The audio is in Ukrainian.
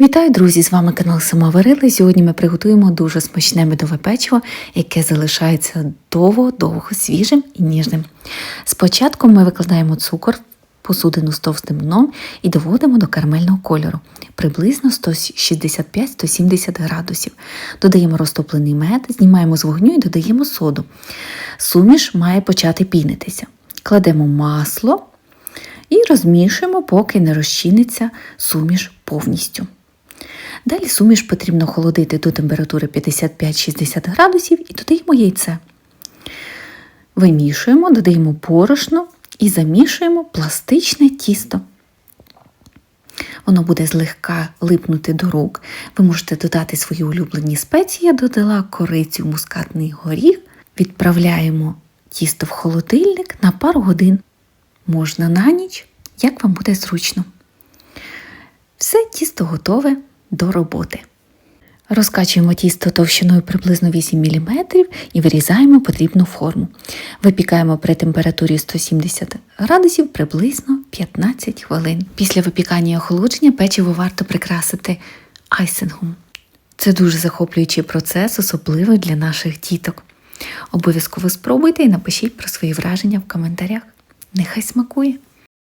Вітаю, друзі! З вами канал Самоварили. Сьогодні ми приготуємо дуже смачне медове печиво, яке залишається довго-довго свіжим і ніжним. Спочатку ми викладаємо цукор в посудину з товстим дном і доводимо до карамельного кольору приблизно 165-170 градусів. Додаємо розтоплений мед, знімаємо з вогню і додаємо соду. Суміш має почати пінитися. Кладемо масло і розмішуємо, поки не розчиниться суміш повністю. Далі суміш потрібно холодити до температури 55-60 градусів і додаємо яйце. Вимішуємо, додаємо борошно і замішуємо пластичне тісто. Воно буде злегка липнути до рук. Ви можете додати свої улюблені спеції. Я додала корицю, мускатний горіх. Відправляємо тісто в холодильник на пару годин. Можна на ніч, як вам буде зручно. Все тісто готове до роботи. Розкачуємо тісто товщиною приблизно 8 мм і вирізаємо потрібну форму. Випікаємо при температурі 170 градусів приблизно 15 хвилин. Після випікання і охолодження печиво варто прикрасити айсингом. Це дуже захоплюючий процес, особливо для наших діток. Обов'язково спробуйте і напишіть про свої враження в коментарях. Нехай смакує!